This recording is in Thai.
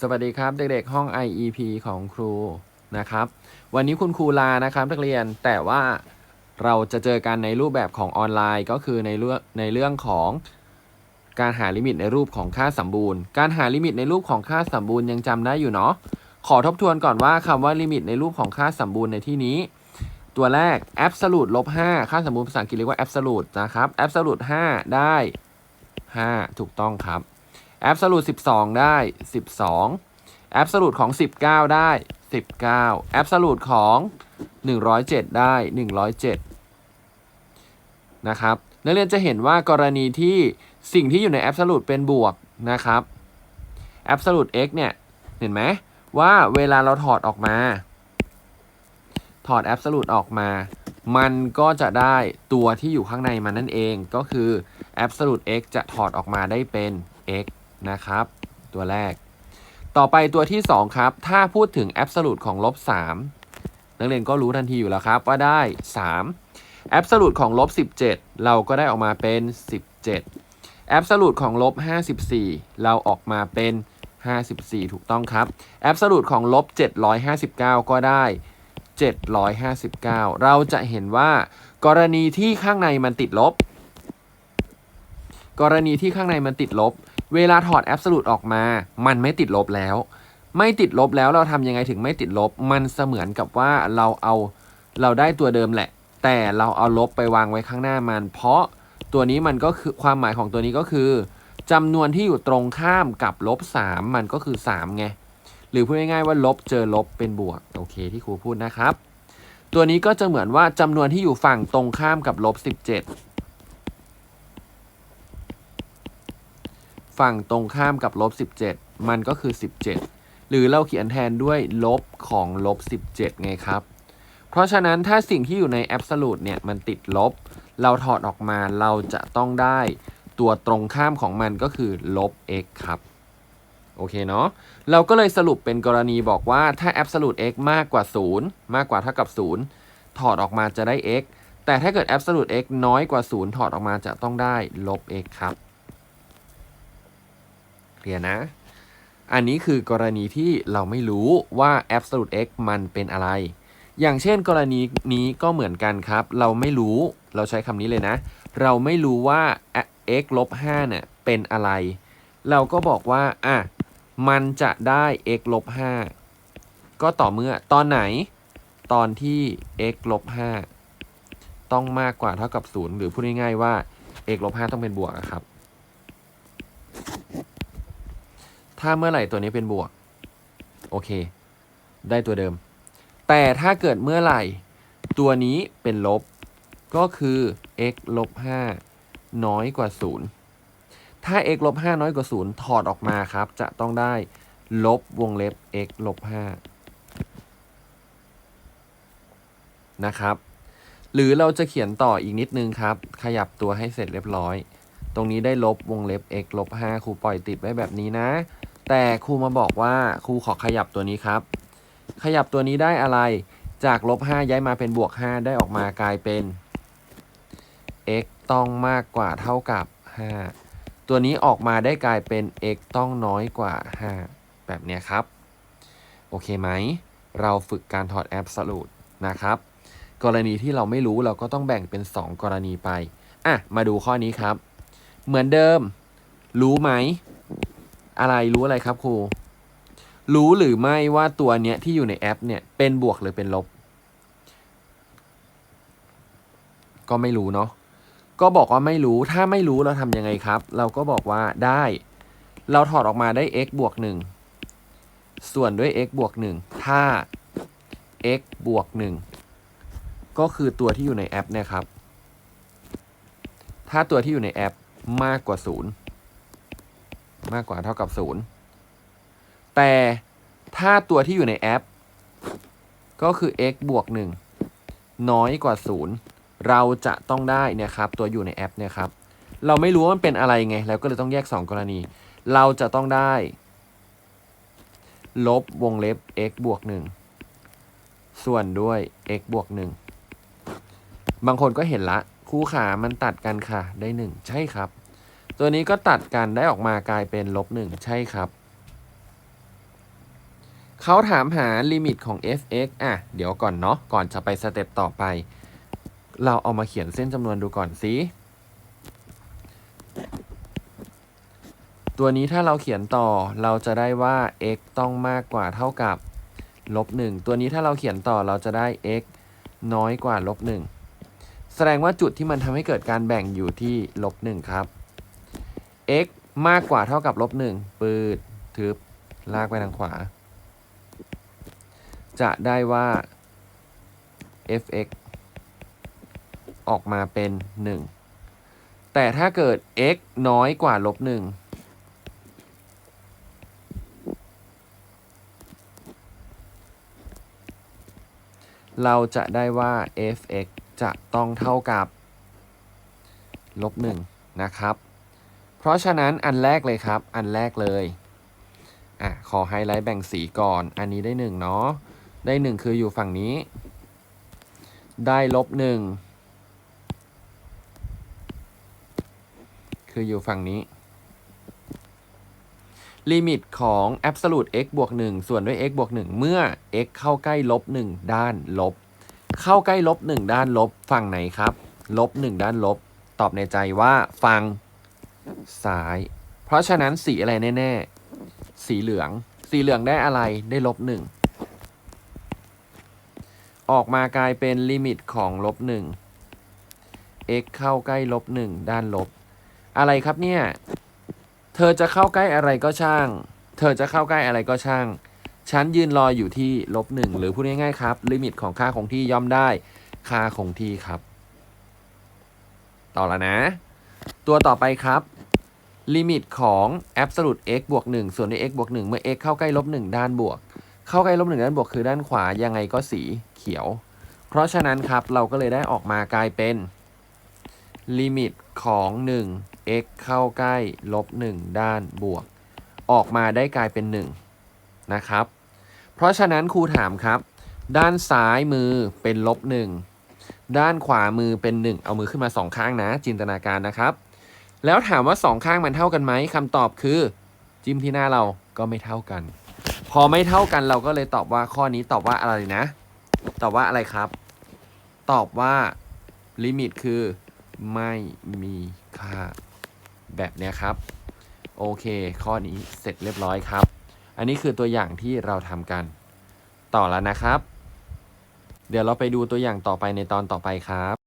สวัสดีครับ เด็กๆ ห้อง IEP ของครูนะครับ วันนี้คุณครูลานะครับนักเรียนแต่ว่าเราจะเจอกันในรูปแบบของออนไลน์ก็คือในเรื่องในเรื่องของการหาลิมิตในรูปของค่าสมบูรณ์ การหาลิมิตในรูปของค่าสมบูรณ์ยังจำได้อยู่เนาะขอทบทวนก่อนว่าคำว่าลิมิตในรูปของค่าสมบูรณ์ในที่นี้ ตัวแรก absolute ลบ5ค่าสมบูรณ์ภาษาอังกฤษเรียกว่า absolute นะครับ absolute 5ได้ 5 ถูกต้องครับ absolute 12 ได้ 12 absolute ของ 19 ได้ 19 absolute ของ 107 ได้ 107 นะครับนักเรียนจะเห็นว่ากรณีที่สิ่งที่อยู่ใน absolute เป็นบวกนะครับ absolute x เนี่ย เห็นไหมว่าเวลาเราถอดออกมา ถอด absolute ออกมา มันก็จะได้ตัวที่อยู่ข้างในมันนั่นเองก็คือ absolute x จะถอดออกมาได้เป็น x นะครับ ตัวแรก ต่อไปตัวที่ 2 ครับ ถ้าพูดถึง absolute ของลบ3นักเรียนก็รู้ทันทีอยู่แล้วครับว่าได้3 absolute ของลบ17 เราก็ได้ออกมาเป็น 17 absolute ของลบ54 เราออกมาเป็น 54 ถูกต้องครับ absolute ของลบ759 ก็ได้759 เราจะเห็นว่ากรณีที่ข้างในมันติดลบ กรณีที่ข้างในมันติดลบ เวลาถอด absolute ออกมา มันไม่ติดลบแล้ว ไม่ติดลบแล้วเราทำยังไงถึงไม่ติดลบ มันเสมือนกับว่าเราเอาเราได้ตัวเดิมแหละ แต่เราเอาลบไปวางไว้ข้างหน้ามัน เพราะตัวนี้มันก็คือความหมายของตัวนี้ก็คือจำนวนที่อยู่ตรงข้ามกับลบ3มันก็คือ3ไงหรือพูดง่ายๆว่าลบเจอลบเป็นบวกโอเคที่ครูพูดนะครับ ตัวนี้ก็จะเหมือนว่าจำนวนที่อยู่ฝั่งตรงข้ามกับลบ17 ฝั่งตรงข้ามกับลบ17 มันก็คือ 17 หรือเราเขียนแทนด้วยลบของลบ17 ไงครับ เพราะฉะนั้นถ้าสิ่งที่อยู่ใน absolute เนี่ยมันติดลบ เราถอดออกมาเราจะต้องได้ตัวตรงข้ามของมันก็คือลบ x ครับ โอเคเนาะ เราก็เลยสรุปเป็นกรณีบอกว่าถ้า absolute x มากกว่า 0 มากกว่าเท่ากับ 0 ถอดออกมาจะได้ x แต่ถ้าเกิด absolute x น้อยกว่า 0 ถอดออกมาจะต้องได้ลบ x ครับ เคลียร์นะ อันนี้คือกรณีที่เราไม่รู้ว่า absolute x มันเป็นอะไร อย่างเช่น กรณีนี้ก็เหมือนกันครับ เราไม่รู้เราใช้คำนี้เลยนะ เราไม่รู้ว่า x ลบ5เนี่ยเป็นอะไร เราก็บอกว่าอะมันจะได้ x ลบ5ก็ต่อเมื่อตอนไหน ตอนที่ x ลบ5ต้องมากกว่าเท่ากับ 0 หรือพูดง่ายๆว่า x ลบ5ต้องเป็นบวกครับ ถ้าเมื่อไหร่ตัวนี้เป็นบวก โอเค ได้ตัวเดิม แต่ถ้าเกิดเมื่อไหร่ ตัวนี้เป็นลบ ก็คือ x ลบ5น้อยกว่า 0 ถ้า x ลบ5น้อยกว่า 0 ถอดออกมาครับ จะต้องได้ลบวงเล็บ x ลบ5นะครับ หรือเราจะเขียนต่ออีกนิดนึงครับ ขยับตัวให้เสร็จเรียบร้อย ตรงนี้ได้ลบวงเล็บ x ลบ5ครูปล่อยติดไว้แบบนี้นะ แต่ครูมาบอกว่าครูขอขยับตัวนี้ครับ ขยับตัวนี้ได้อะไร จากลบ5ย้ายมาเป็นบวก 5 ได้ออกมากลายเป็น x ต้องมากกว่าเท่ากับ 5 ตัวนี้ออกมาได้กลายเป็น x ต้องน้อยกว่า 5 แบบนี้ครับ โอเคไหม เราฝึกการถอด absolute นะครับ กรณีที่เราไม่รู้เราก็ต้องแบ่งเป็น 2 กรณีไป อะ มาดูข้อนี้ครับ เหมือนเดิม รู้ไหม อะไรรู้อะไรครับครู รู้หรือไม่ว่าตัวเนี้ยที่อยู่ในแอปเนี่ยเป็นบวกหรือเป็นลบ ก็ไม่รู้เนาะ ก็บอกว่าไม่รู้ ถ้าไม่รู้เราทำยังไงครับ เราก็บอกว่าได้ เราถอดออกมาได้ x บวก1ส่วนด้วย x บวก1ถ้า x บวก1ก็คือตัวที่อยู่ในแอปเนี่ยครับ ถ้าตัวที่อยู่ในแอปมากกว่า 0 มากกว่าเท่ากับ 0 แต่ถ้าตัวที่อยู่ในแอป ก็คือ x บวก 1 น้อยกว่า 0 เราจะต้องได้นี่ยครับ ตัวอยู่ในแอปเนี่ยครับ เราไม่รู้ว่ามันเป็นอะไรไงเราก็เลยต้องแยก 2 กรณี เราจะต้องได้ ลบวงเล็บ x บวก 1 ส่วนด้วย x บวก 1 บางคนก็เห็นละ คู่ขามันตัดกันค่ะ ได้ 1 ใช่ครับ ตัวนี้ก็ตัดกันได้ออกมากลายเป็นลบ1ใช่ครับ เขาถามหาลิมิตของ f(x) อะ เดี๋ยวก่อนเนาะ ก่อนจะไปสเต็ปต่อไป เราเอามาเขียนเส้นจำนวนดูก่อนสิ ตัวนี้ถ้าเราเขียนต่อเราจะได้ว่า x ต้องมากกว่าเท่ากับลบหนึ่งตัวนี้ถ้าเราเขียนต่อเราจะได้ x น้อยกว่าลบหนึ่งแสดงว่าจุดที่มันทำให้เกิดการแบ่งอยู่ที่ลบหนึ่งครับ x มากกว่าเท่ากับลบหนึ่งปืดทึบ ลากไปทางขวา จะได้ว่า f(x) ออกมาเป็น 1 แต่ถ้าเกิด x น้อยกว่าลบหนึ่งเราจะได้ว่า f(x) จะต้องเท่ากับลบหนึ่งนะครับ เพราะฉะนั้นอันแรกเลยครับ อันแรกเลยอะขอไฮไลท์แบ่งสีก่อน อันนี้ได้หนึ่งเนาะ ได้หนึ่งคืออยู่ฝั่งนี้ ได้ลบหนึ่งคืออยู่ฝั่งนี้ ลิมิตของ absolute x บวก1ส่วนด้วย x บวก1เมื่อ x เข้าใกล้ลบ1ด้านลบ เข้าใกล้ลบ1ด้านลบ ฝั่งไหนครับ ลบ1ด้านลบ ตอบในใจว่าฝั่ง ซ้าย เพราะฉะนั้นสีอะไรแน่ๆ สีเหลือง สีเหลืองได้อะไร ได้ลบ1ออกมากลายเป็นลิมิตของลบ1 x เข้าใกล้ลบ1ด้านลบ อะไรครับเนี่ย เธอจะเข้าใกล้อะไรก็ช่าง เธอจะเข้าใกล้อะไรก็ช่าง ฉันยืนรออยู่ที่ลบหนึ่งหรือพูดง่ายๆครับ ลิมิตของค่าคงที่ย่อมได้ค่าคงที่ครับ ต่อแล้วนะ ตัวต่อไปครับ ลิมิตของ absolute x บวก1ส่วนด้วย x บวก1เมื่อ x เข้าใกล้ลบ1ด้านบวก เข้าใกล้ลบ1ด้านบวกคือด้านขวายังไงก็สีเขียว เพราะฉะนั้นครับเราก็เลยได้ออกมากลายเป็นลิมิตของ 1 x เข้าใกล้ลบ1ด้านบวก ออกมาได้กลายเป็น 1 นะครับ เพราะฉะนั้นครูถามครับ ด้านซ้ายมือเป็นลบ1ด้านขวามือเป็น 1 เอามือขึ้นมาสองข้างนะ จินตนาการนะครับ แล้วถามว่าสองข้างมันเท่ากันไหมคำตอบคือ จิ้มที่หน้าเราก็ไม่เท่ากัน พอไม่เท่ากันเราก็เลยตอบว่าข้อนี้ตอบว่าอะไรนะ ตอบว่าอะไรครับ ตอบว่าลิมิตคือไม่มีค่าแบบเนี้ยครับ โอเค ข้อนี้เสร็จเรียบร้อยครับ อันนี้คือตัวอย่างที่เราทำกัน ต่อแล้วนะครับ เดี๋ยวเราไปดูตัวอย่างต่อไปในตอนต่อไปครับ